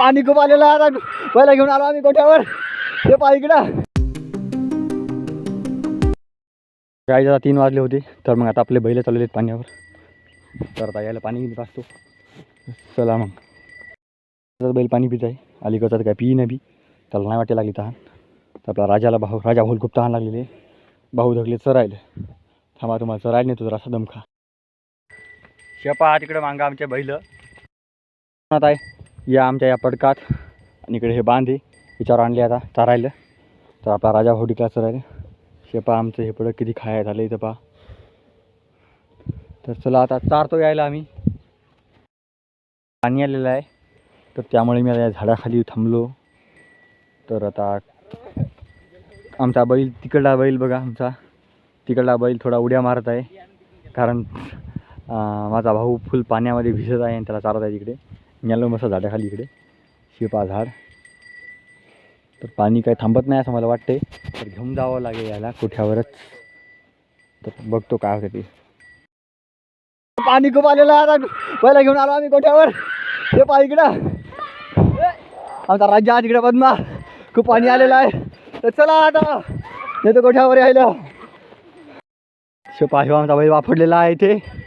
पाणी खूप आलेलं आहे. आता पहिला घेऊन आलो आम्ही गोठ्यावर. ते पहा इकडं. काय आता तीन वाजले होते. तर मग आता आपले बैल चाललेले आहेत पाण्यावर. तर आता यायला पाणी घेऊन चला मग. बैल पाणी पित आहे. अलीकडचा तर काय पिई नाही बी. त्याला नाही वाटे लागली तहान. तर आपला राजाला भाऊ राजा भाऊ खूप तहान लागलेले भाऊ धकले चरायले थांबा तुम्हाला चरायला नेतो जरा असा दमखा शेपा तिकडं मांगा आमच्या बैल. आहे. या आमच्या या पडकात. आणि इकडे हे बांधे. याच्यावर आणले आता चारायला. तर आपला राजा भाऊ टिकला चरायला शेपा आमचं हे पडक किती खाया झालं इथं पहा. तर चला आता चारतो यायला आम्ही. पाणी आलेलं आहे. तर त्यामुळे मी आता या झाडाखाली थांबलो. तर आता आमचा बैल तिकडला बैल बघा आमचा. तिकडला बैल थोडा उड्या मारत आहे. कारण माझा भाऊ फुल पाण्यामध्ये भिजत आहे आणि त्याला चारत आहे तिकडे. मी मस्त झाडाखाली इकडे. शिपा झाड. तर पाणी काही थांबत नाही असं मला वाटते तर घेऊन जावं लागेल याला कोठ्यावरच. तर बघतो काय होते ते. पाणी खूप आलेलं आहे आता. पहिला घेऊन आलो आम्ही कोठ्यावर. हे पा इकडं. आमचा राज्य आज इकडे बदमा खूप पाणी आलेलं आहे. तर चला आता. येतो कोठ्यावर यायला. शिपा ह्यो आमचा बैल वापरलेला आहे इथे.